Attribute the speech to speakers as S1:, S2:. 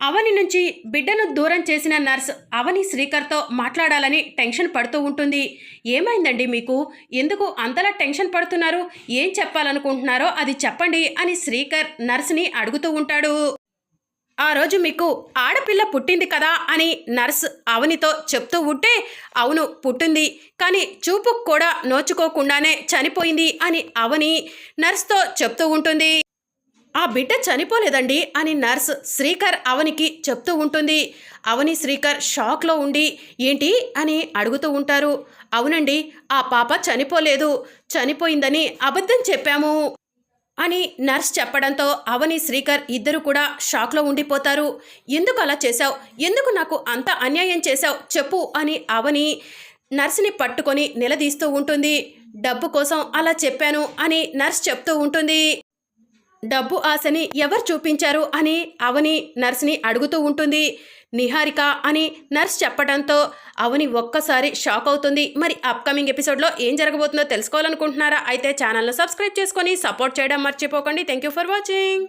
S1: అవని నుంచి బిడ్డను దూరం చేసిన నర్స్ అవని శ్రీకర్తో మాట్లాడాలని టెన్షన్ పడుతూ ఉంటుంది. ఏమైందండి మీకు? ఎందుకు అంతలా టెన్షన్ పడుతున్నారు? ఏం చెప్పాలనుకుంటున్నారో అది చెప్పండి అని శ్రీకర్ నర్స్ని అడుగుతూ ఉంటాడు. ఆ రోజు మీకు ఆడపిల్ల పుట్టింది కదా అని నర్స్ అవనితో చెప్తూ ఉంటే అవును పుట్టింది. కానీ చూపు కూడా నోచుకోకుండానే చనిపోయింది అని అవని నర్స్తో చెప్తూ ఉంటుంది. ఆ బిడ్డ చనిపోలేదండి అని నర్స్ శ్రీకర్ అవనికి చెప్తూ ఉంటుంది. అవని శ్రీకర్ షాక్లో ఉండి ఏంటి? అని అడుగుతూ ఉంటారు. అవునండి ఆ పాప చనిపోలేదు. చనిపోయిందని అబద్ధం చెప్పాము. అని నర్స్ చెప్పడంతో అవని శ్రీకర్ ఇద్దరు కూడా షాక్లో ఉండిపోతారు. ఎందుకు అలా చేశావు? ఎందుకు నాకు అంత అన్యాయం చేశావు? చెప్పు అని అవని నర్స్ని పట్టుకొని నిలదీస్తూ ఉంటుంది. డబ్బు కోసం అలా చెప్పాను అని నర్స్ చెప్తూ ఉంటుంది. డబ్బు ఆశని ఎవరు చూపించారు అని అవని నర్స్ని అడుగుతూ ఉంటుంది. నిహారిక అని నర్స్ చెప్పడంతో అవని ఒక్కసారి షాక్ అవుతుంది. మరి అప్కమింగ్ ఎపిసోడ్లో ఏం జరగబోతుందో తెలుసుకోవాలనుకుంటున్నారా? అయితే ఛానల్ను సబ్స్క్రైబ్ చేసుకొని సపోర్ట్ చేయడం మర్చిపోకండి. Thank you for watching.